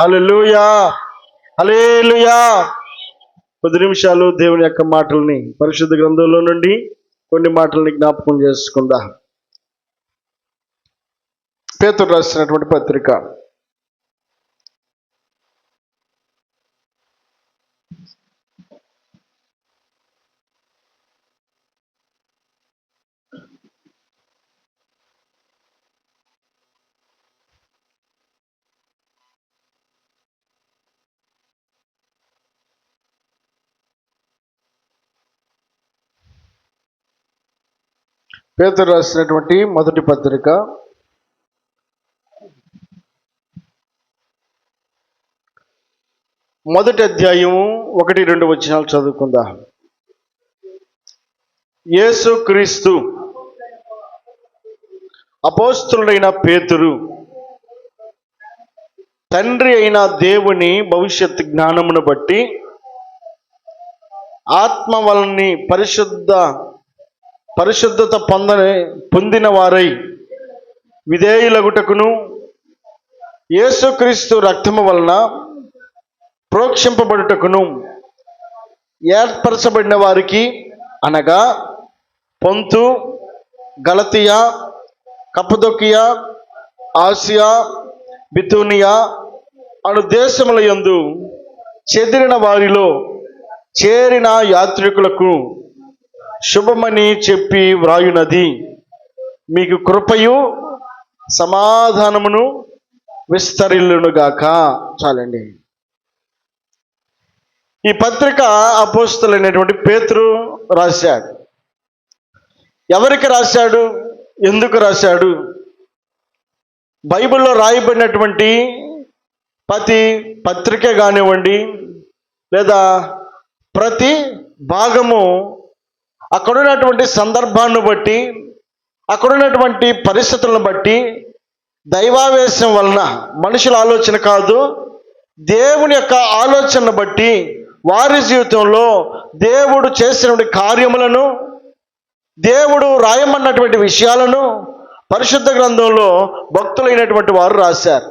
హల్లెలూయా. Hallelujah కొద్ది నిమిషాలు దేవుని యొక్క మాటల్ని పరిశుద్ధ గ్రంథంలో నుండి కొన్ని మాటల్ని జ్ఞాపకం చేసుకుందాం. పేతుడు రాసినటువంటి పత్రిక పేతురు రాసినటువంటి మొదటి పత్రిక. మొదటి అధ్యాయము ఒకటి రెండు వచనాలు చదువుకుందాం. యేసు క్రీస్తు అపోస్తుడైన పేతురు తండ్రి అయిన దేవుని భవిష్యత్ జ్ఞానమును బట్టి ఆత్మ వలని పరిశుద్ధ పరిశుద్ధత పొందని పొందిన వారై విధేయులగుటకును యేసుక్రీస్తు రక్తము వలన ప్రోక్షింపబడుటకును ఏర్పరచబడిన వారికి అనగా పొంతు గలతియా కపదొకియా ఆసియా బితూనియా అను దేశముల యందు చెదిరిన వారిలో చేరిన యాత్రికులకు శుభమని చెప్పి వ్రాయునది. మీకు కృపయు సమాధానమును విస్తరిల్లునుగాక. చాలండి. ఈ పత్రిక అపోస్తులైనటువంటి పేతురు రాశాడు. ఎవరికి రాశాడు? ఎందుకు రాశాడు? బైబిల్లో రాయబడినటువంటి ప్రతి పత్రిక కానివ్వండి లేదా ప్రతి భాగము అక్కడున్నటువంటి సందర్భాన్ని బట్టి అక్కడున్నటువంటి పరిస్థితులను బట్టి దైవావేశం వలన మనుషుల ఆలోచన కాదు దేవుని యొక్క ఆలోచనను బట్టి వారి జీవితంలో దేవుడు చేసినటువంటి కార్యములను దేవుడు రాయమన్నటువంటి విషయాలను పరిశుద్ధ గ్రంథంలో భక్తులైనటువంటి వారు రాశారు.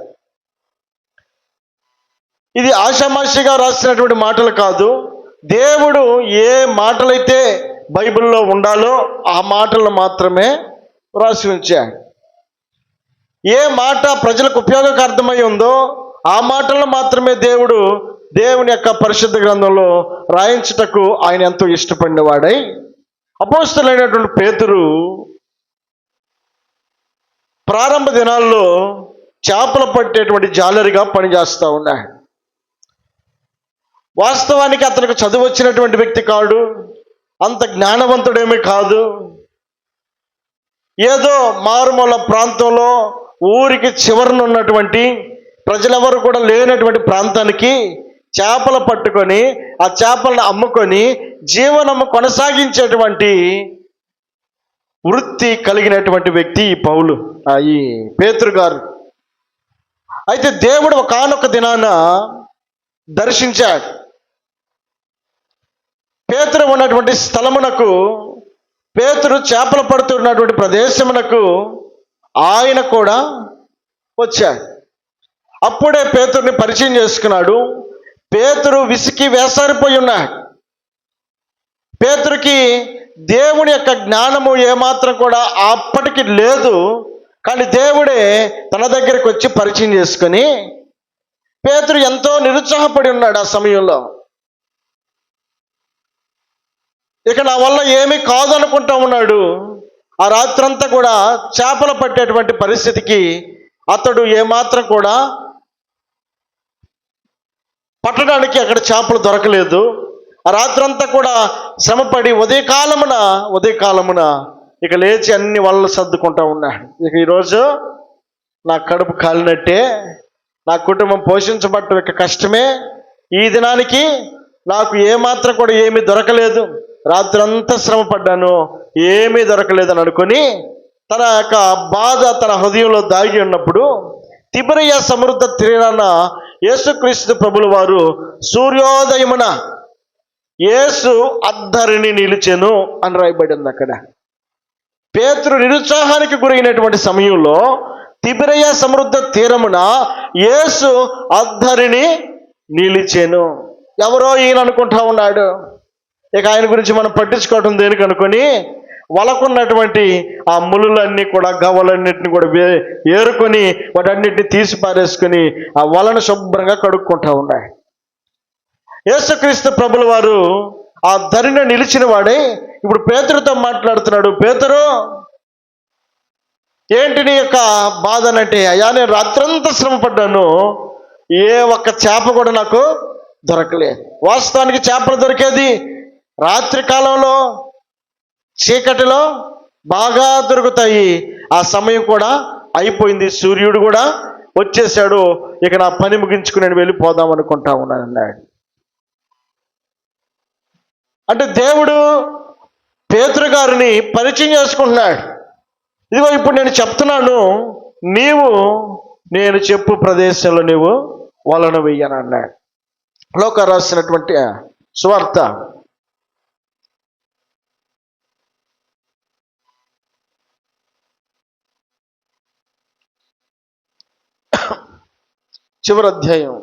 ఇది ఆషామాషిగా రాసినటువంటి మాటలు కాదు దేవుడు ఏ మాటలైతే బైబిల్లో ఉండాలో ఆ మాటలను మాత్రమే రాసి ఉంచాడు ఏ మాట ప్రజలకు ఉపయోగకార్థమై ఉందో ఆ మాటలను మాత్రమే దేవుడు దేవుని యొక్క పరిశుద్ధ గ్రంథంలో రాయించుటకు ఆయన ఎంతో ఇష్టపడినవాడై అపోస్తులైనటువంటి పేతురు ప్రారంభ దినాల్లో చేపలు పట్టేటువంటి జాలరిగా పనిచేస్తూ ఉన్నాడు. వాస్తవానికి అతనికి చదువు వచ్చినటువంటి వ్యక్తి కాడు. అంత జ్ఞానవంతుడేమీ కాదు. ఏదో మారుమూల ప్రాంతంలో ఊరికి చివరన ఉన్నటువంటి ప్రజలెవరు కూడా లేనటువంటి ప్రాంతానికి చేపలు పట్టుకొని ఆ చేపలను అమ్ముకొని జీవనము కొనసాగించేటువంటి వృత్తి కలిగినటువంటి వ్యక్తి ఈ పౌలు ఆ ఈ పేతురు గారు. అయితే దేవుడు ఒకనొక దినాన దర్శించాడు. పేతురు ఉన్నటువంటి స్థలమునకు పేతురు చేపలు పడుతున్నటువంటి ప్రదేశమునకు ఆయన కూడా వచ్చాడు. అప్పుడే పేతుర్ని పరిచయం చేసుకున్నాడు. పేతురు విసికి వేసారిపోయి ఉన్నాడు. పేతురికి దేవుని యొక్క జ్ఞానము ఏమాత్రం కూడా అప్పటికి లేదు. కానీ దేవుడే తన దగ్గరికి వచ్చి పరిచయం చేసుకుని పేతురు ఎంతో నిరుత్సాహపడి ఉన్నాడు ఆ సమయంలో. ఇక నా వల్ల ఏమీ కాదు అనుకుంటా ఉన్నాడు. ఆ రాత్రంతా కూడా చేపలు పట్టేటువంటి పరిస్థితికి అతడు ఏమాత్రం కూడా పట్టడానికి అక్కడ చేపలు దొరకలేదు. ఆ రాత్రంతా కూడా శ్రమపడి ఉదయకాలమున ఉదయకాలమున ఇక లేచి అన్ని వలలు సర్దుకుంటా ఉన్నాడు. ఇక ఈరోజు నా కడుపు కాలినట్టే నా కుటుంబం పోషించబట్టం ఇక కష్టమే. ఈ దినానికి నాకు ఏమాత్రం కూడా ఏమీ దొరకలేదు. రాత్రంతా శ్రమ పడ్డాను ఏమీ దొరకలేదని అనుకొని తన యొక్క బాధ తన హృదయంలో దాగి ఉన్నప్పుడు తిబరయ్య సమృద్ధ తీరాన యేసుక్రీస్తు ప్రభుల వారు సూర్యోదయమున యేసు అద్దరిని నిలిచెను అని రాయబడింది అక్కడ. పేతురు నిరుత్సాహానికి గురైనటువంటి సమయంలో తిబిరయ సమృద్ధ తీరమున యేసు అద్దరిని నిలిచెను. ఎవరో ఈయన అనుకుంటా ఉన్నాడు? ఇక ఆయన గురించి మనం పట్టించుకోవటం దేనికి అనుకొని వలకున్నటువంటి ఆ ములులన్నీ కూడా గవ్వలన్నిటిని కూడా ఏరుకొని వాటన్నిటిని తీసి పారేసుకుని ఆ వలను శుభ్రంగా కడుక్కుంటా ఉన్నాయి. యేసుక్రీస్తు ప్రభుల వారు ఆ ధరిన నిలిచిన వాడే. ఇప్పుడు పేతురుతో మాట్లాడుతున్నాడు. పేతురు ఏంటి నీ యొక్క బాధ అంటే అయ్యా నేను రాత్రంతా శ్రమ పడ్డాను ఏ ఒక్క చేప కూడా నాకు దొరకలేదు వాస్తవానికి చేపలు దొరికేది రాత్రి కాలంలో చీకటిలో బాగా దొరుకుతాయి. ఆ సమయం కూడా అయిపోయింది. సూర్యుడు కూడా వచ్చేసాడు. ఇక నా పని ముగించుకుని నేను వెళ్ళిపోదాం అనుకుంటా ఉన్నాను అన్నాడు. అంటే దేవుడు పేతురు గారిని పరిచయం చేసుకుంటున్నాడు. ఇదిగో ఇప్పుడు నేను చెప్తున్నాను. నీవు నేను చెప్పు ప్రదేశంలో నీవు వలను వెయ్యను అన్నాడు. లోక రాసినటువంటి సువార్త. చివరి అధ్యాయం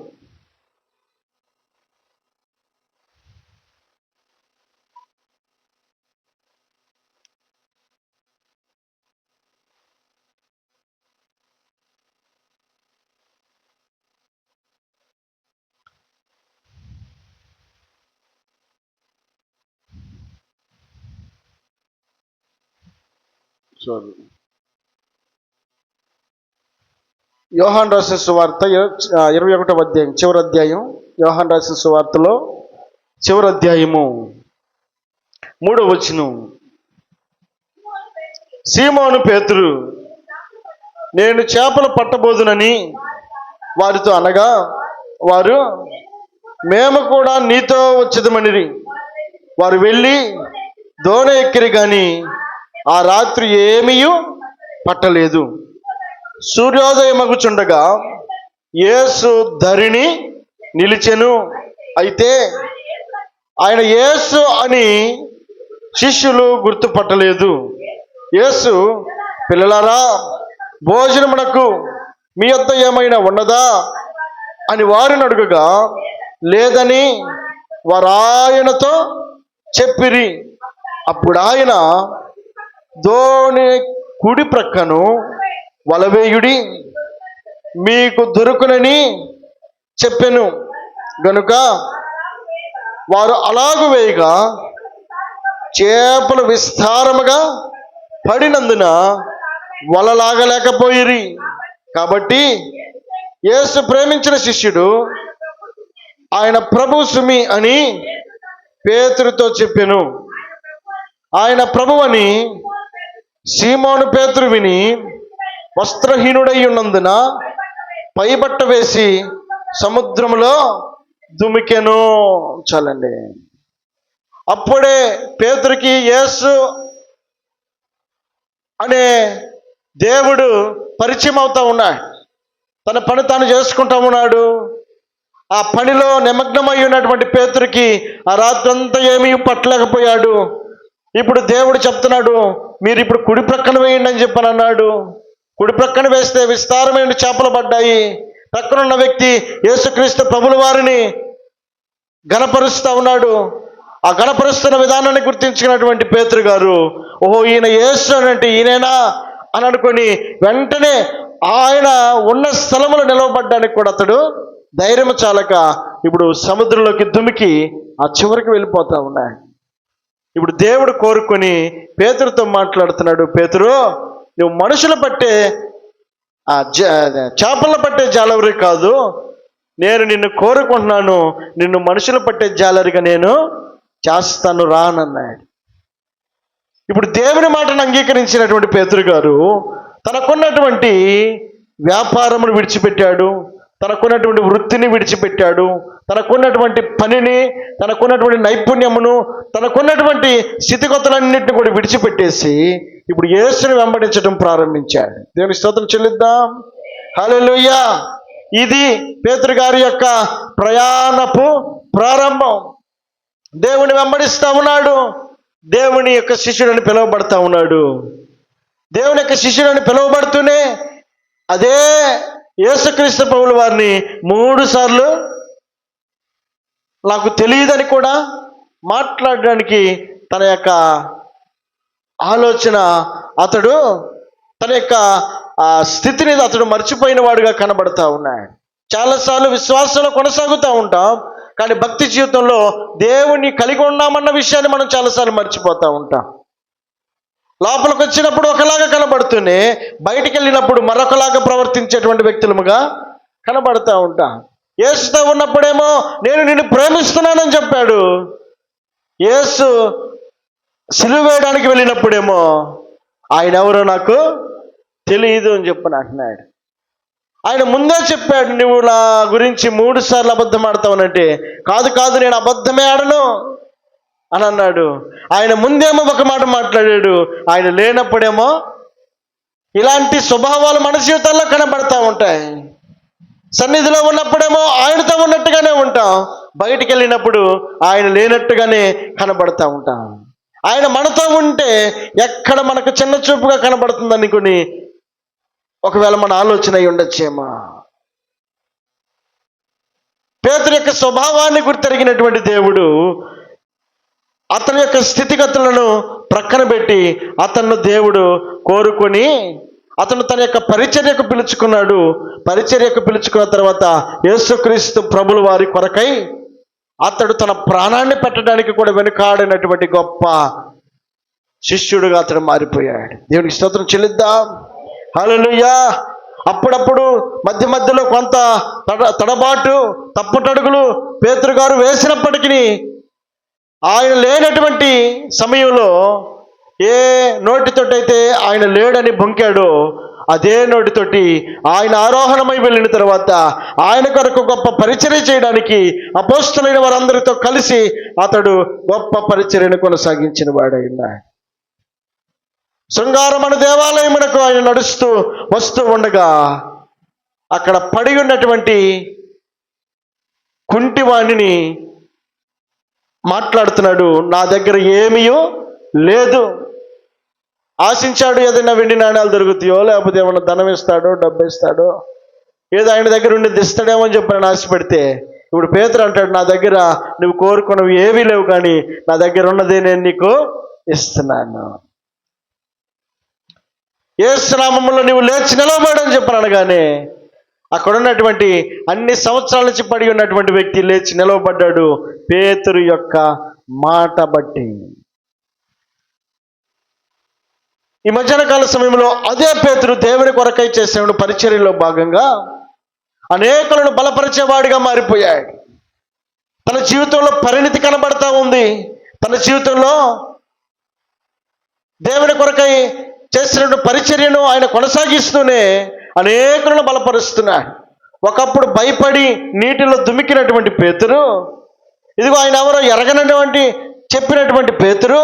సారీ యోహాన్ రాసిన సువార్త ఇరవై ఒకటవ అధ్యాయం చివరి అధ్యాయం. యోహాన్ రాసిన సువార్తలో చివరి అధ్యాయము మూడో వచనం. సీమోను పేతురు నేను చేపలు పట్టబోదునని వారితో అనగా వారు మేము కూడా నీతో వచ్చేదమనిరి. వారు వెళ్ళి దోణ ఎక్కిరి కానీ ఆ రాత్రి ఏమీ పట్టలేదు. సూర్యోదయమగుచుండగా యేసు ధరిని నిలిచెను. అయితే ఆయన యేసు అని శిష్యులు గుర్తుపట్టలేదు. యేసు పిల్లలారా భోజనమునకు మీ యొద్ద ఏమైనా ఉన్నదా? అని వారిని అడుగగా లేదని వారాయనతో చెప్పిరి. అప్పుడు ఆయన దోణి కుడి ప్రక్కను వలవేయుడి మీకు దొరుకునని చెప్పెను. గనుక వారు అలాగు వేయగా చేపలు విస్తారముగా పడినందున వలలాగలేకపోయిరి కాబట్టి యేసు ప్రేమించిన శిష్యుడు ఆయన ప్రభు సుమి అని పేతురుతో చెప్పెను. ఆయన ప్రభు అని సీమోను పేతురు విని వస్త్రహీనుడై ఉన్నందున పైబట్ట వేసి సముద్రంలో దుమికెను. చాలండి. అప్పుడే పేతుడికి యేసు అనే దేవుడు పరిచయం అవుతా ఉన్నాడు. తన పని తాను చేసుకుంటా ఉన్నాడు. ఆ పనిలో నిమగ్నమై ఉన్నటువంటి పేతురికి ఆ రాత్రంతా ఏమీ పట్టలేకపోయాడు. ఇప్పుడు దేవుడు చెప్తున్నాడు మీరు ఇప్పుడు కుడి ప్రక్కన వేయండి అని చెప్పని అన్నాడు. కుడి ప్రక్కన వేస్తే విస్తారమైన చేపలు పడ్డాయి. ప్రక్కన ఉన్న వ్యక్తి యేసుక్రీస్తు ప్రభుల వారిని గణపరుస్తూ ఉన్నాడు. ఆ గణపరుస్తున్న విధానాన్ని గుర్తించుకున్నటువంటి పేతురు గారు ఓహో ఈయన యేసు అంటే ఈయనేనా అని అనుకొని వెంటనే ఆయన ఉన్న స్థలములో నిలవబడ్డానికి కూడా అతడు ధైర్యం చాలక ఇప్పుడు సముద్రంలోకి దుమికి ఆ చివరికి వెళ్ళిపోతా ఉన్నాడు. ఇప్పుడు దేవుడు కోరుకొని పేతురుతో మాట్లాడుతున్నాడు. పేతురు నువ్వు మనుషులు పట్టే చేపలు పట్టే జాలవరి కాదు. నేను నిన్ను కోరుకుంటున్నాను. నిన్ను మనుషులు పట్టే జాలరిగా నేను చేస్తాను రానన్నాడు ఇప్పుడు దేవుని మాటను అంగీకరించినటువంటి పేతురు గారు తనకున్నటువంటి వ్యాపారమును విడిచిపెట్టాడు. తనకున్నటువంటి వృత్తిని విడిచిపెట్టాడు. తనకున్నటువంటి పనిని తనకున్నటువంటి నైపుణ్యమును తనకున్నటువంటి స్థితిగతులన్నింటిని కూడా విడిచిపెట్టేసి ఇప్పుడు యేసుని వెంబడించడం ప్రారంభించాడు. దేవుని స్తోత్రం చెల్లిద్దాం. హల్లెలూయా. ఇది పేతురు గారి యొక్క ప్రయాణపు ప్రారంభం. దేవుని వెంబడిస్తా ఉన్నాడు. దేవుని యొక్క శిష్యుడని పిలువబడతా ఉన్నాడు. దేవుని యొక్క శిష్యుడని పిలువబడుతూనే అదే యేసుక్రీస్తు పౌలు వారిని మూడు సార్లు నాకు తెలియదని కూడా మాట్లాడడానికి తన యొక్క ఆలోచన అతడు తన యొక్క స్థితిని అతడు మర్చిపోయిన వాడుగా కనబడతా ఉన్నాడు చాలాసార్లు విశ్వాసంలో కొనసాగుతూ ఉంటాం కానీ భక్తి జీవితంలో దేవుణ్ణి కలిగి ఉన్నామన్న విషయాన్ని మనం చాలాసార్లు మర్చిపోతూ ఉంటాం. లోపలికి వచ్చినప్పుడు ఒకలాగా కనబడుతూనే బయటికి వెళ్ళినప్పుడు మరొకలాగా ప్రవర్తించేటువంటి వ్యక్తులముగా కనబడుతూ ఉంటా. యేసుతో ఉన్నప్పుడేమో నేను నిన్ను ప్రేమిస్తున్నానని చెప్పాడు. యేసు సిలువ వేయడానికి వెళ్ళినప్పుడేమో ఆయన ఎవరో నాకు తెలియదు అని చెప్పని అంటున్నాడు. ఆయన ముందే చెప్పాడు నువ్వు నా గురించి మూడు సార్లు అబద్ధం ఆడతావునంటే కాదు కాదు నేను అబద్ధమే ఆడను. అని అన్నాడు. ఆయన ముందేమో ఒక మాట మాట్లాడాడు. ఆయన లేనప్పుడేమో ఇలాంటి స్వభావాలు మన జీవితాల్లో కనబడతా ఉంటాయి. సన్నిధిలో ఉన్నప్పుడేమో ఆయనతో ఉన్నట్టుగానే ఉంటాం. బయటికి వెళ్ళినప్పుడు ఆయన లేనట్టుగానే కనబడతా ఉంటాం. ఆయన మనతో ఉంటే ఎక్కడ మనకు చిన్న చూపుగా కనబడుతుంది అనుకుని ఒకవేళ మన ఆలోచన అయి ఉండొచ్చేమో. పేతురు యొక్క స్వభావాన్ని గుర్తెరిగినటువంటి దేవుడు అతని యొక్క స్థితిగతులను ప్రక్కన పెట్టి అతన్ని దేవుడు కోరుకొని అతను తన యొక్క పరిచర్యకు పిలుచుకున్నాడు. పరిచర్యకు పిలుచుకున్న తర్వాత యేసుక్రీస్తు ప్రభుల వారి కొరకై అతడు తన ప్రాణాన్ని పెట్టడానికి కూడా వెనుకాడినటువంటి గొప్ప శిష్యుడుగా అతడు మారిపోయాడు. దేవునికి స్తోత్రం చెల్లిద్దాం. హల్లెలూయా! అప్పుడప్పుడు మధ్య మధ్యలో కొంత తడ తడబాటు తప్పుటడుగులు పేతురు గారు వేసినప్పటికీ ఆయన లేనటువంటి సమయంలో ఏ నోటితోటైతే ఆయన లేడని బొంకాడో అదే నోటితోటి ఆయన ఆరోహణమై వెళ్ళిన తర్వాత ఆయన కొరకు గొప్ప పరిచర్య చేయడానికి అపోస్తులైన వారందరితో కలిసి అతడు గొప్ప పరిచర్యను కొనసాగించిన వాడైన శృంగారమణ దేవాలయమునకు ఆయన నడుస్తూ వస్తూ ఉండగా అక్కడ పడి ఉన్నటువంటి కుంటివాణిని మాట్లాడుతున్నాడు నా దగ్గర ఏమీయో లేదు. ఆశించాడు ఏదైనా వెండి నాణ్యాలు దొరుకుతాయో లేకపోతే ఏమైనా ధనం ఇస్తాడో డబ్బు ఇస్తాడో ఏదో ఆయన దగ్గర ఉండి దిస్తాడేమో అని చెప్పని ఆశపెడితే ఇప్పుడు పేతురు అంటాడు నా దగ్గర నువ్వు కోరుకున్నవి ఏవీ లేవు కానీ నా దగ్గర ఉన్నదే నేను నీకు ఇస్తున్నాను. ఏ స్నామంలో నువ్వు లేచి నిలబడని చెప్పను అనగానే అక్కడ ఉన్నటువంటి అన్ని సంవత్సరాల నుంచి పడి ఉన్నటువంటి వ్యక్తి లేచి నిలవబడ్డాడు. పేతురు యొక్క మాట బట్టి. ఈ మధ్యాహ్న కాల సమయంలో అదే పేతురు దేవుని కొరకై చేసిన పరిచర్యలో భాగంగా అనేకులను బలపరిచేవాడిగా మారిపోయాడు. తన జీవితంలో పరిణితి కనబడతా ఉంది. తన జీవితంలో దేవుని కొరకై చేసిన పరిచర్యను ఆయన కొనసాగిస్తూనే అనేకులను బలపరుస్తున్నాడు ఒకప్పుడు భయపడి నీటిలో దుమికినటువంటి పేతురు ఇదిగో ఆయన ఎవరో ఎరగనటువంటి చెప్పినటువంటి పేతురు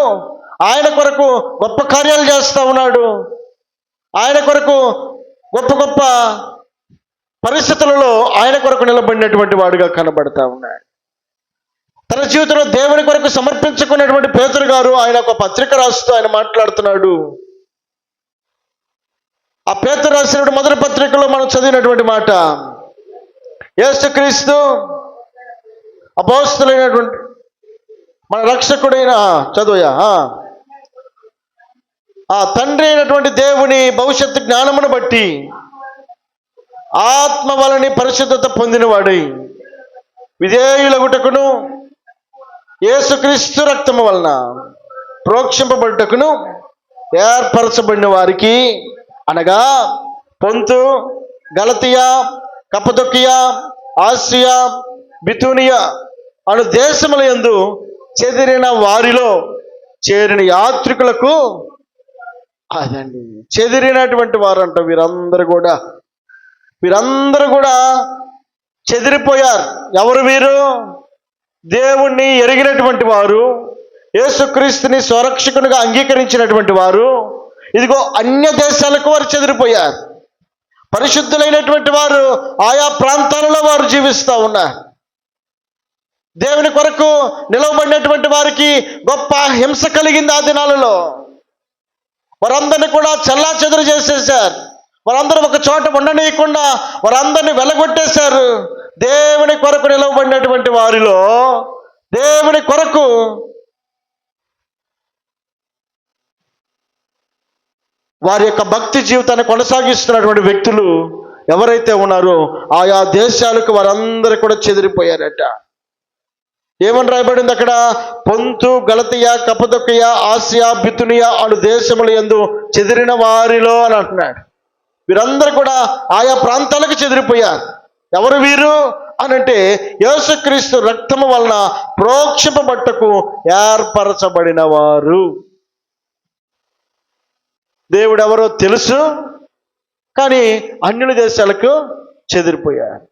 ఆయన కొరకు గొప్ప కార్యాలు చేస్తూ ఉన్నాడు. ఆయన కొరకు గొప్ప గొప్ప పరిస్థితులలో ఆయన కొరకు నిలబడినటువంటి వాడుగా కనబడతా ఉన్నాడు. తన జీవితంలో దేవుని కొరకు సమర్పించుకున్నటువంటి పేతురు గారు ఆయన ఒక పత్రిక రాస్తూ ఆయన మాట్లాడుతున్నాడు. ఆ పేతురు రాసినటువంటి మొదటి పత్రికలో మనం చదివినటువంటి మాట యేసుక్రీస్తు అపోస్తులైనటువంటి మన రక్షకుడైన చదువుయా ఆ. ఆ తండ్రి అయినటువంటి దేవుని భవిష్యత్తు జ్ఞానమును బట్టి ఆత్మ వలని పరిశుద్ధత పొందినవాడై విధేయులగుటకును యేసుక్రీస్తు రక్తము వలన ప్రోక్షింపబడుటకును ఏర్పరచబడిన వారికి అనగా పొంతు గలతియా కపదొకియా ఆసియా బితూనియా అను దేశముల యందు చెదిరిన వారిలో చేరిన యాత్రికులకు అదండి. చెదిరినటువంటి వారంట వీరందరూ కూడా. వీరందరూ కూడా చెదిరిపోయారు. ఎవరు వీరు? దేవుణ్ణి ఎరిగినటువంటి వారు యేసుక్రీస్తుని స్వరక్షకునిగా అంగీకరించినటువంటి వారు ఇదిగో అన్య దేశాలకు వారు చెదిరిపోయారు. పరిశుద్ధులైనటువంటి వారు ఆయా ప్రాంతాలలో వారు జీవిస్తూ ఉన్నారు. దేవుని కొరకు నిలవబడినటువంటి వారికి గొప్ప హింస కలిగింది ఆ దినాలలో. వారందరినీ కూడా చల్లా చెదురు చేసేసారు వారందరూ ఒక చోట ఉండనీయకుండా వారందరిని వెలగొట్టేశారు. దేవుని కొరకు నిలవబడినటువంటి వారిలో దేవుని కొరకు వారి యొక్క భక్తి జీవితాన్ని కొనసాగిస్తున్నటువంటి వ్యక్తులు ఎవరైతే ఉన్నారో ఆయా దేశాలకు వారందరూ కూడా చెదిరిపోయారట. ఏమని రాయబడింది అక్కడ? పొంతు గలతియా కపదొక్కయ ఆసియా బితునియా అను దేశములు ఎందు చెదిరిన వారిలో అని అంటున్నాడు. వీరందరూ కూడా ఆయా ప్రాంతాలకు చెదిరిపోయారు. ఎవరు వీరు? అనంటే యేసుక్రీస్తు రక్తము వలన ప్రోక్షింపబట్టకు ఏర్పరచబడిన వారు. దేవుడు ఎవరో తెలుసు కానీ అన్యుల దేశాలకు చెదిరిపోయారు.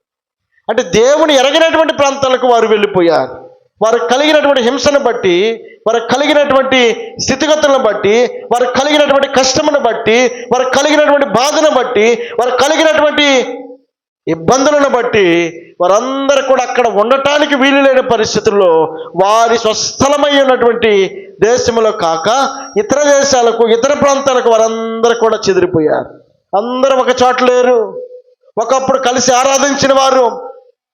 అంటే దేవుని ఎరగినటువంటి ప్రాంతాలకు వారు వెళ్ళిపోయారు. వారు కలిగినటువంటి హింసను బట్టి వారు కలిగినటువంటి స్థితిగతులను బట్టి వారు కలిగినటువంటి కష్టమును బట్టి వారు కలిగినటువంటి బాధను బట్టి వారు కలిగినటువంటి ఇబ్బందులను బట్టి వారందరూ కూడా అక్కడ ఉండటానికి వీలు లేని పరిస్థితుల్లో వారి స్వస్థలమై ఉన్నటువంటి దేశంలో కాక ఇతర దేశాలకు ఇతర ప్రాంతాలకు వారందరూ కూడా చెదిరిపోయారు. అందరూ ఒక చోట లేరు. ఒకప్పుడు కలిసి ఆరాధించిన వారు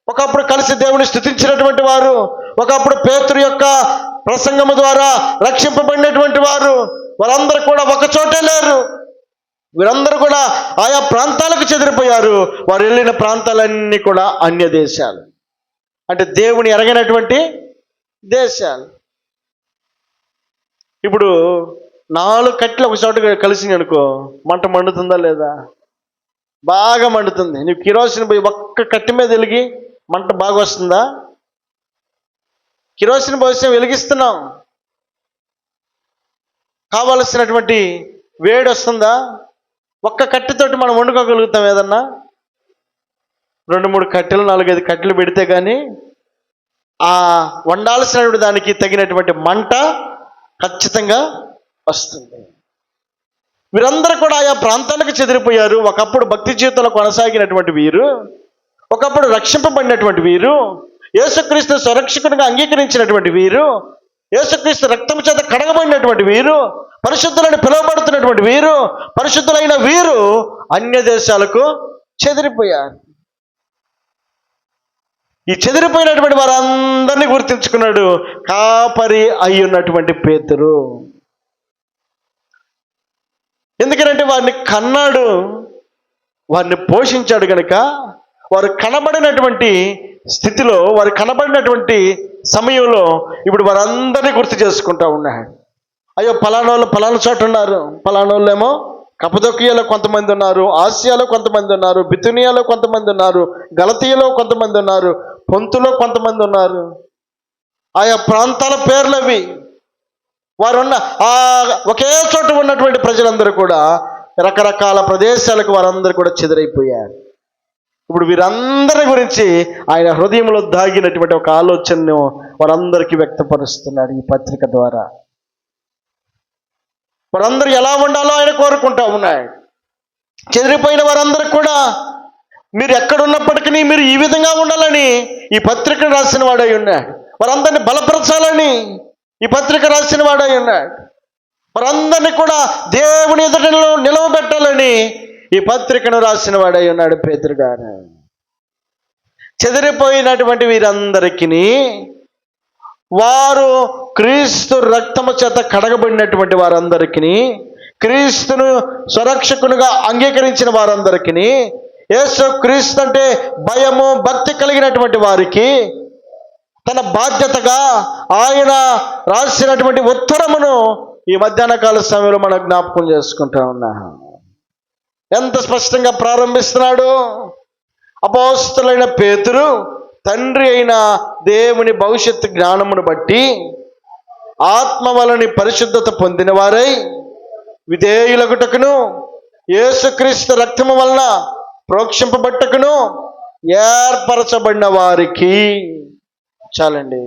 ఒకప్పుడు కలిసి దేవుని స్థుతించినటువంటి వారు ఒకప్పుడు పేతురు యొక్క ప్రసంగము ద్వారా రక్షింపబడినటువంటి వారు వారందరూ కూడా ఒక చోటే లేరు. వీరందరూ కూడా ఆయా ప్రాంతాలకు చెదిరిపోయారు. వారు వెళ్ళిన ప్రాంతాలన్నీ కూడా అన్య దేశాలు. అంటే దేవుని ఎరగనటువంటి దేశాలు. ఇప్పుడు నాలుగు కట్టెలు ఒక చోట కలిసింది అనుకో మంట మండుతుందా లేదా? బాగా మండుతుంది. నువ్వు కిరోసిన్ పోయి ఒక్క కట్టె మీద వెలిగి మంట బాగా వస్తుందా? కిరోసిన్ పోసి వెలిగిస్తున్నాం. కావలసినటువంటి వేడి వస్తుందా? ఒక్క కట్టెతోటి మనం వండుకోగలుగుతాం ఏదన్నా? రెండు మూడు కట్టెలు నాలుగైదు కట్టెలు పెడితే కానీ ఆ వండాల్సినటువంటి దానికి తగినటువంటి మంట ఖచ్చితంగా వస్తుంది. వీరందరూ కూడా ఆయా ప్రాంతాలకు చెదిరిపోయారు. ఒకప్పుడు భక్తి జీవితంలో కొనసాగినటువంటి వీరు ఒకప్పుడు రక్షింపబడినటువంటి వీరు యేసుక్రీస్తు సురక్షకునిగా అంగీకరించినటువంటి వీరు యేసుక్రీస్తు రక్తం చేత కడగబడినటువంటి వీరు పరిశుద్ధులని పిలువబడుతున్నటువంటి వీరు పరిశుద్ధులైన వీరు అన్య దేశాలకు చెదిరిపోయారు. ఈ చెదిరిపోయినటువంటి వారందరినీ గుర్తించుకున్నాడు కాపరి అయి ఉన్నటువంటి పేతురు. ఎందుకంటే వారిని కన్నాడు వారిని పోషించాడు కనుక వారు కనబడినటువంటి స్థితిలో వారు కనబడినటువంటి సమయంలో ఇప్పుడు వారందరినీ గుర్తు చేసుకుంటా ఉన్నాడు అయ్యో పలానా వాళ్ళు పలానా చోట ఉన్నారు. పలానా ఏమో కపదొకియాలో కొంతమంది ఉన్నారు ఆసియాలో కొంతమంది ఉన్నారు బితునియాలో కొంతమంది ఉన్నారు గలతీయలో కొంతమంది ఉన్నారు పొంతులో కొంతమంది ఉన్నారు. ఆయా ప్రాంతాల పేర్లు అవి వారు ఉన్న ఆ ఒకే చోట ఉన్నటువంటి ప్రజలందరూ కూడా రకరకాల ప్రదేశాలకు వారందరూ కూడా చెదిరైపోయారు. ఇప్పుడు వీరందరి గురించి ఆయన హృదయంలో దాగినటువంటి ఒక ఆలోచనను వారందరికీ వ్యక్తపరుస్తున్నాడు ఈ పత్రిక ద్వారా. వారందరూ ఎలా ఉండాలో ఆయన కోరుకుంటా ఉన్నాయి. చెదిరిపోయిన వారందరూ కూడా మీరు ఎక్కడున్నప్పటికీ మీరు ఈ విధంగా ఉండాలని ఈ పత్రికను రాసిన వాడై ఉన్నాడు. వారందరిని బలపరచాలని ఈ పత్రిక రాసిన వాడై ఉన్నాడు. వారందరినీ కూడా దేవుని ఎదుట నిలవబెట్టాలని ఈ పత్రికను రాసిన వాడై ఉన్నాడు పేతురుగాను చెదిరిపోయినటువంటి వీరందరికీ వారు క్రీస్తు రక్తము చేత కడగబడినటువంటి వారందరికీ క్రీస్తును సురక్షకునిగా అంగీకరించిన వారందరికీ యేసు క్రీస్తు అంటే భయము భక్తి కలిగినటువంటి వారికి తన బాధ్యతగా ఆయన రాసినటువంటి ఉత్తరమును ఈ మధ్యాహ్న కాల సమయంలో మనం జ్ఞాపకం చేసుకుంటా ఉన్నాం. ఎంత స్పష్టంగా ప్రారంభిస్తున్నాడు? అపోస్తులైన పేతురు తండ్రి అయిన దేవుని భవిష్యత్తు జ్ఞానమును బట్టి ఆత్మ వలని పరిశుద్ధత పొందిన వారై విధేయులగుటకును యేసుక్రీస్తు రక్తము వలన ప్రోక్షింపబట్టకును ఏర్పరచబడిన వారికి చాలండి.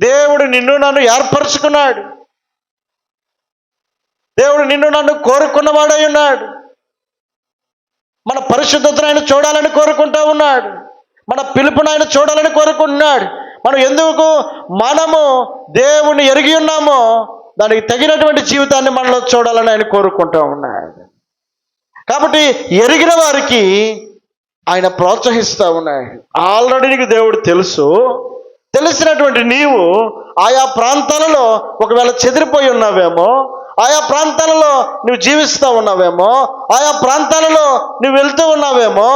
దేవుడు నిన్ను నన్ను ఏర్పరచుకున్నాడు. దేవుడు నిన్ను నన్ను కోరుకున్నవాడై ఉన్నాడు. మన పరిశుద్ధతను ఆయన చూడాలని కోరుకుంటా ఉన్నాడు. మన పిలుపును ఆయన చూడాలని కోరుకుంటున్నాడు. మనం ఎందుకు మనము దేవుని ఎరిగి ఉన్నామో దానికి తగినటువంటి జీవితాన్ని మనలో చూడాలని ఆయన కోరుకుంటూ ఉన్నాడు. కాబట్టి ఎరిగిన వారికి ఆయన ప్రోత్సహిస్తూ ఉన్నాయి ఆల్రెడీ నీకు దేవుడు తెలుసు. తెలిసినటువంటి నీవు ఆయా ప్రాంతాలలో ఒకవేళ చెదిరిపోయి ఉన్నావేమో ఆయా ప్రాంతాలలో నువ్వు జీవిస్తూ ఉన్నావేమో ఆయా ప్రాంతాలలో నువ్వు వెళ్తూ ఉన్నావేమో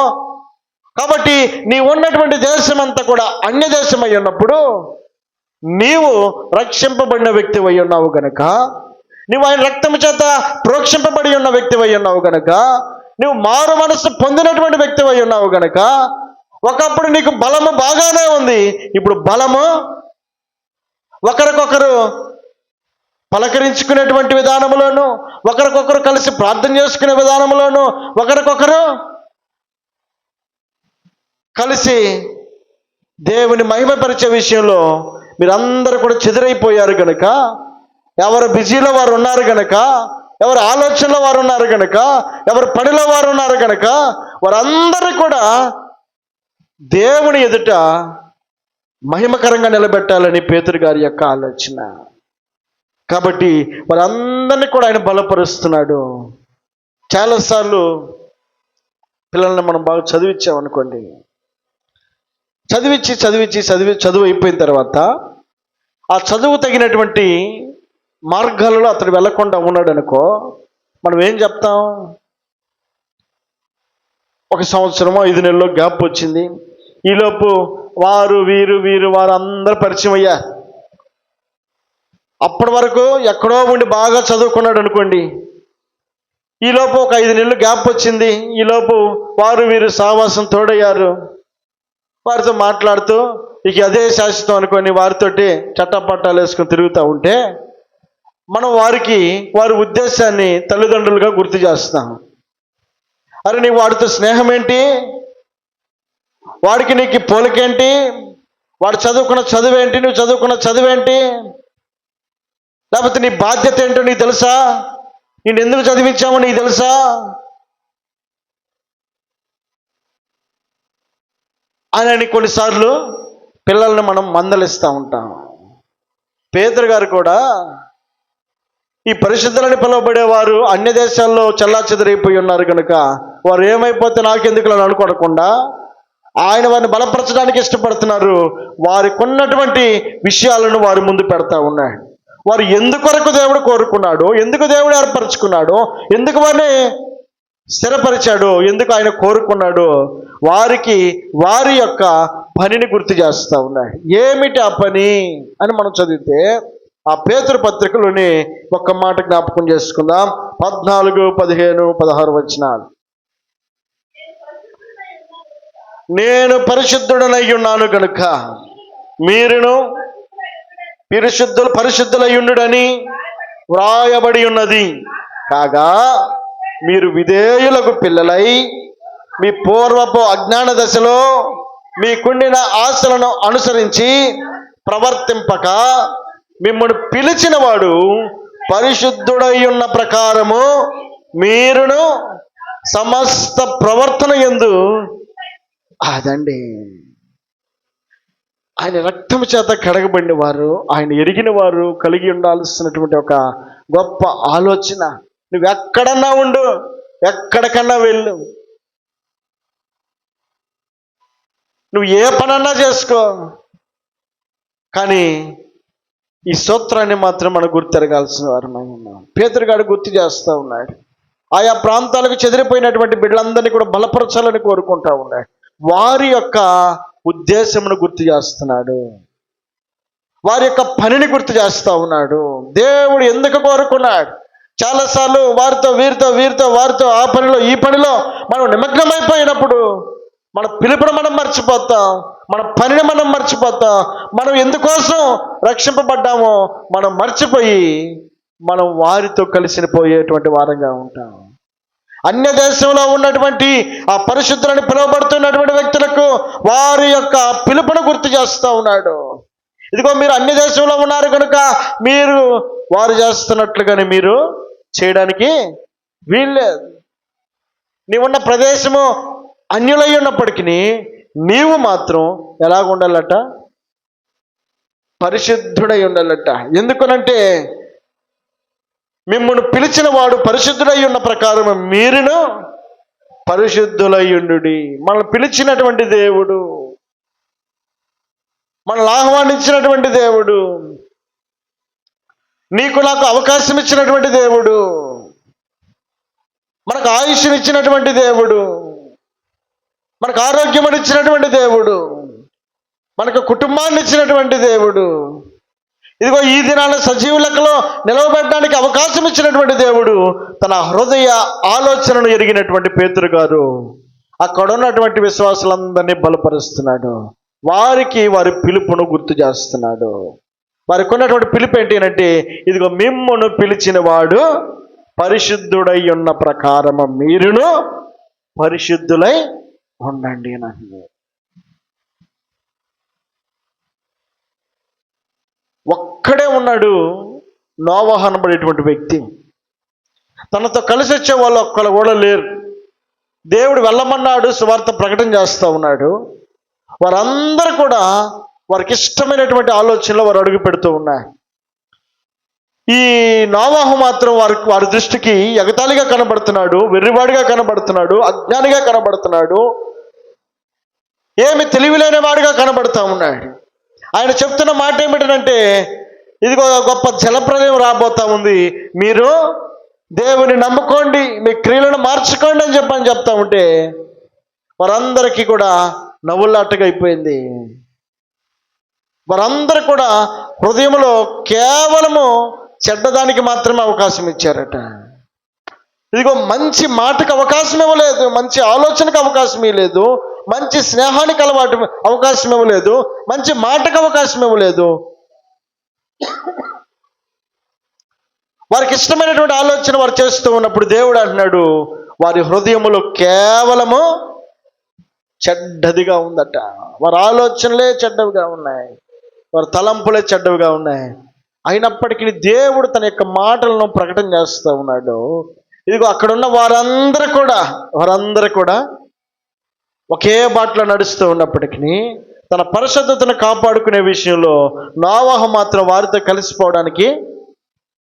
కాబట్టి నీ ఉన్నటువంటి దేశం అంతా కూడా అన్య దేశం అయి ఉన్నప్పుడు నీవు రక్షింపబడిన వ్యక్తి అయి ఉన్నావు గనక నువ్వు ఆయన రక్తం చేత ప్రోక్షింపబడి ఉన్న వ్యక్తి అయి ఉన్నావు గనక నువ్వు మారు మనసు పొందినటువంటి వ్యక్తి అయి ఉన్నావు గనక ఒకప్పుడు నీకు బలము బాగానే ఉంది ఇప్పుడు బలము ఒకరికొకరు పలకరించుకునేటువంటి విధానంలోను ఒకరికొకరు కలిసి ప్రార్థన చేసుకునే విధానంలోను ఒకరికొకరు కలిసి దేవుని మహిమపరిచే విషయంలో మీరందరూ కూడా చెదిరైపోయారు గనక ఎవరు బిజీలో వారు ఉన్నారు గనక ఎవరు ఆలోచనలో వారు ఉన్నారు గనక ఎవరు పనిలో వారు ఉన్నారు గనక వారందరూ కూడా దేవుని ఎదుట మహిమకరంగా నిలబెట్టాలని పేతురు గారి యొక్క ఆలోచన. కాబట్టి వారందరినీ కూడా ఆయన బలపరుస్తున్నాడు. చాలాసార్లు పిల్లల్ని మనం బాగా చదివించామనుకోండి. చదివించి చదివించి చదివి చదువు అయిపోయిన తర్వాత ఆ చదువు తగినటువంటి మార్గాలలో అతడు వెళ్ళకుండా ఉన్నాడు అనుకో మనం ఏం చెప్తాం? ఒక సంవత్సరమో ఐదు నెలలో గ్యాప్ వచ్చింది. ఈలోపు వారు వీరు వీరు వారు అందరు పరిచయం అయ్యారు. అప్పటి వరకు ఎక్కడో ఉండి బాగా చదువుకున్నాడు అనుకోండి. ఈలోపు ఒక ఐదు నెలలు గ్యాప్ వచ్చింది. ఈలోపు వారు వీరు సావాసం తోడయ్యారు. వారితో మాట్లాడుతూ ఇక అదే శాశ్వతం అనుకొని వారితోటి చట్టపట్టాలు వేసుకొని తిరుగుతూ ఉంటే మనం వారికి వారి ఉద్దేశాన్ని తల్లిదండ్రులుగా గుర్తు చేస్తాం. అరే నీ వాడితో స్నేహం ఏంటి? వాడికి నీకు పోలికేంటి వాడు చదువుకున్న చదువేంటి? నువ్వు చదువుకున్న చదువేంటి? లేకపోతే నీ బాధ్యత ఏంటో నీకు తెలుసా? నేను ఎందుకు చదివించామో నీకు తెలుసా? అని కొన్నిసార్లు పిల్లల్ని మనం మందలిస్తూ ఉంటాం. పేదరు గారు కూడా ఈ పరిశుద్ధులని పిలువబడేవారు అన్ని దేశాల్లో చల్లా చెదిరైపోయి ఉన్నారు కనుక వారు ఏమైపోతే నాకెందుకు అని అనుకోకుండా ఆయన వారిని బలపరచడానికి ఇష్టపడుతున్నారు. వారికి ఉన్నటువంటి విషయాలను వారి ముందు పెడతా ఉన్నాడు. వారు ఎందుకొరకు దేవుడు కోరుకున్నాడు ఎందుకు దేవుడు ఏర్పరచుకున్నాడు ఎందుకు వారిని స్థిరపరిచాడు ఎందుకు ఆయన కోరుకున్నాడు వారికి వారి యొక్క పనిని గుర్తు చేస్తూ ఉన్నాడు ఏమిటి ఆ పని అని మనం చదివితే ఆ పేతురు పత్రికలోని ఒక్క మాట జ్ఞాపకం చేసుకుందాం. పద్నాలుగు పదిహేను పదహారు వచనాలు. నేను పరిశుద్ధుడనై ఉన్నాను కనుక మీరును పరిశుద్ధులు పరిశుద్ధులయ్యుండుడని వ్రాయబడి ఉన్నది. కాగా మీరు విధేయులకు పిల్లలై మీ పూర్వపు అజ్ఞాన దశలో మీకుండిన ఆశలను అనుసరించి ప్రవర్తింపక మిమ్మల్ని పిలిచిన వాడు పరిశుద్ధుడై ఉన్న ప్రకారము మీరును సమస్త ప్రవర్తన ఎందు అదండి ఆయన రక్తము చేత కడగబడిన వారు ఆయన ఎరిగిన వారు కలిగి ఉండాల్సినటువంటి ఒక గొప్ప ఆలోచన. నువ్వు ఎక్కడన్నా ఉండు ఎక్కడికన్నా వెళ్ళు. నువ్వు ఏ పనన్నా చేసుకో. కానీ ఈ సూత్రాన్ని మాత్రం మనం గుర్తెరగాల్సిన వారు ఉన్నాం. పేదరుగాడు గుర్తు చేస్తూ ఉన్నాడు. ఆయా ప్రాంతాలకు చెదిరిపోయినటువంటి బిడ్డలందరినీ కూడా బలపరచాలని కోరుకుంటా ఉన్నాడు. వారి యొక్క ఉద్దేశమును గుర్తు చేస్తున్నాడు. వారి యొక్క పనిని గుర్తు చేస్తూ ఉన్నాడు. దేవుడు ఎందుకు కోరుకున్నాడు? చాలాసార్లు వారితో వీరితో వీరితో వారితో ఆ పనిలో ఈ పనిలో మనం నిమగ్నమైపోయినప్పుడు మన పిలుపును మనం మర్చిపోతాం మన పనిని మనం మర్చిపోతాం మనం ఎందుకోసం రక్షింపబడ్డామో మనం మర్చిపోయి మనం వారితో కలిసిపోయేటువంటి వారంగా ఉంటాం. అన్య దేశంలో ఉన్నటువంటి ఆ పరిశుద్ధులను పిలువబడుతున్నటువంటి వ్యక్తులకు వారి యొక్క పిలుపును గుర్తు చేస్తూ ఉన్నాడు. ఇదిగో మీరు అన్ని దేశంలో ఉన్నారు కనుక మీరు వారు చేస్తున్నట్లుగానే మీరు చేయడానికి వీల్లేదు. నీవున్న ప్రదేశము అన్యులై ఉన్నప్పటికీ నీవు మాత్రం ఎలాగ ఉండాలట? పరిశుద్ధుడై ఉండాలట. ఎందుకనంటే మిమ్మల్ని పిలిచిన వాడు పరిశుద్ధుడై ఉన్న ప్రకారం మీరును పరిశుద్ధులయ్యుండు మనల్ని పిలిచినటువంటి దేవుడు. మనల్ని ఆహ్వానించినటువంటి దేవుడు. నీకు నాకు అవకాశం ఇచ్చినటువంటి దేవుడు. మనకు ఆయుష్నిచ్చినటువంటి దేవుడు. మనకు ఆరోగ్యం ఇచ్చినటువంటి దేవుడు. మనకు కుటుంబాన్ని ఇచ్చినటువంటి దేవుడు. ఇదిగో ఈ దినాన సజీవ లెక్కలో నిలవబెట్టడానికి అవకాశం ఇచ్చినటువంటి దేవుడు తన హృదయ ఆలోచనను ఎరిగినటువంటి పేతురు గారు. అక్కడ ఉన్నటువంటి విశ్వాసులందరినీ బలపరుస్తున్నాడు. వారికి వారి పిలుపును గుర్తు చేస్తున్నాడు. వారికి ఉన్నటువంటి పిలుపు ఏంటి అంటే ఇదిగో మిమ్మును పిలిచిన వాడు పరిశుద్ధుడై ఉన్న ప్రకారము మీరును పరిశుద్ధులై ఉండండి అని ఒక్కడే ఉన్నాడు నోవాహ అనబడేటువంటి వ్యక్తి. తనతో కలిసి వచ్చే వాళ్ళు ఒక్కళ్ళు కూడా లేరు. దేవుడు వెళ్ళమన్నాడు సువార్త ప్రకటన చేస్తూ ఉన్నాడు. వారందరూ కూడా వారికి ఇష్టమైనటువంటి ఆలోచనలో వారు అడుగు పెడుతూ ఉన్నారు ఈ నోవాహు మాత్రం వారి వారి దృష్టికి ఎగతాళిగా కనబడుతున్నాడు వెర్రివాడిగా కనబడుతున్నాడు అజ్ఞానిగా కనబడుతున్నాడు. ఏమి తెలివిలేని వాడిగా కనబడుతూ ఉన్నాడు. ఆయన చెప్తున్న మాట ఏమిటంటే ఇదిగో గొప్ప జలప్రలయం రాబోతా ఉంది. మీరు దేవుని నమ్ముకోండి మీ క్రియలను మార్చుకోండి అని చెప్పని చెప్తా ఉంటే వారందరికీ కూడా నవ్వులాటగా అయిపోయింది. వారందరూ కూడా హృదయంలో కేవలము చెడ్డదానికి మాత్రమే అవకాశం ఇచ్చారట. ఇదిగో మంచి మాటకు అవకాశం ఇవ్వలేదు మంచి ఆలోచనకు అవకాశం ఇవ్వలేదు మంచి స్నేహానికి అలవాటు అవకాశం ఇవ్వలేదు మంచి మాటకు అవకాశం ఇవ్వలేదు. వారికి ఇష్టమైనటువంటి ఆలోచన వారు చేస్తూ ఉన్నప్పుడు దేవుడు అంటున్నాడు వారి హృదయములు కేవలము చెడ్డదిగా ఉందట. వారి ఆలోచనలే చెడ్డవిగా ఉన్నాయి వారి తలంపులే చెడ్డవిగా ఉన్నాయి. అయినప్పటికీ దేవుడు తన యొక్క మాటలను ప్రకటన చేస్తూ ఉన్నాడు. ఇదిగో అక్కడ ఉన్న వారందరూ కూడా వారందరూ కూడా ఒకే బాటలో నడుస్తూ ఉన్నప్పటికీ తన పరిశుద్ధతను కాపాడుకునే విషయంలో నోవాహ మాత్రం వారితో కలిసిపోవడానికి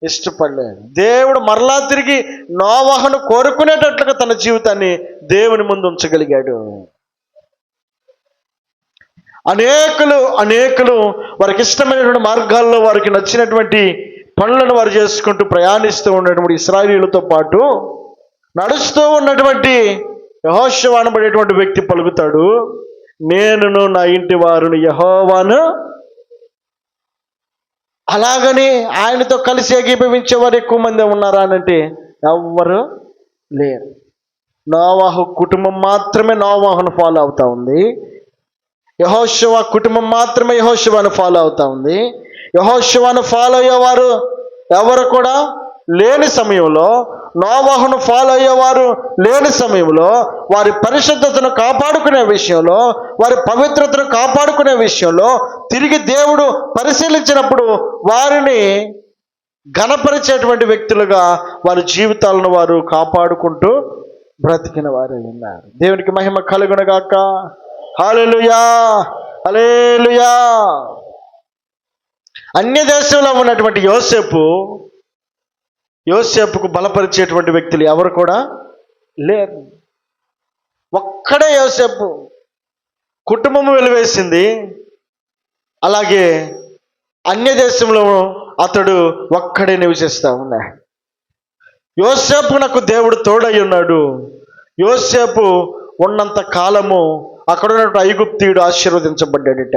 ఇష్టపడలేదు. దేవుడు మరలా తిరిగి నోవాహను కోరుకునేటట్లుగా తన జీవితాన్ని దేవుని ముందు ఉంచగలిగాడు. అనేకులు అనేకులు వారికి ఇష్టమైనటువంటి మార్గాల్లో వారికి నచ్చినటువంటి పనులను వారు చేసుకుంటూ ప్రయాణిస్తూ ఉన్నటువంటి ఇస్రాయిలీలతో పాటు నడుస్తూ ఉన్నటువంటి యహోశవానబడేటువంటి వ్యక్తి పలుకుతాడు నేనును నా ఇంటి వారును యహోవాను అలాగని ఆయనతో కలిసి ఏకీభవించే వారు ఎక్కువ మంది ఉన్నారా? అని అంటే ఎవ్వరు లేరు. నోవాహు కుటుంబం మాత్రమే నోవాహును ఫాలో అవుతా ఉంది. యహోశివ కుటుంబం మాత్రమే యహోశివాను ఫాలో అవుతా ఉంది. యహోశివాను ఫాలో అయ్యేవారు ఎవరు కూడా లేని సమయంలో నోవాహును ఫాలో అయ్యేవారు లేని సమయంలో వారి పరిశుద్ధతను కాపాడుకునే విషయంలో వారి పవిత్రతను కాపాడుకునే విషయంలో తిరిగి దేవుడు పరిశీలించినప్పుడు వారిని ఘనపరిచేటువంటి వ్యక్తులుగా వారి జీవితాలను వారు కాపాడుకుంటూ బ్రతికిన వారు ఉన్నారు. దేవునికి మహిమ కలుగునగాక. హాలేలుయా హలేలుయా అన్య దేశంలో ఉన్నటువంటి యోసేపు యోసేపుకు బలపరిచేటువంటి వ్యక్తులు ఎవరు కూడా లేరు. ఒక్కడే యోసేపు కుటుంబం వెలివేసింది. అలాగే అన్య దేశంలో అతడు ఒక్కడే నివసిస్తా ఉన్నా యోసేపు నాకు దేవుడు తోడై ఉన్నాడు. యోసేపు ఉన్నంత కాలము అక్కడ ఉన్నటువంటి ఐగుప్తీయుడు ఆశీర్వదించబడ్డాడట.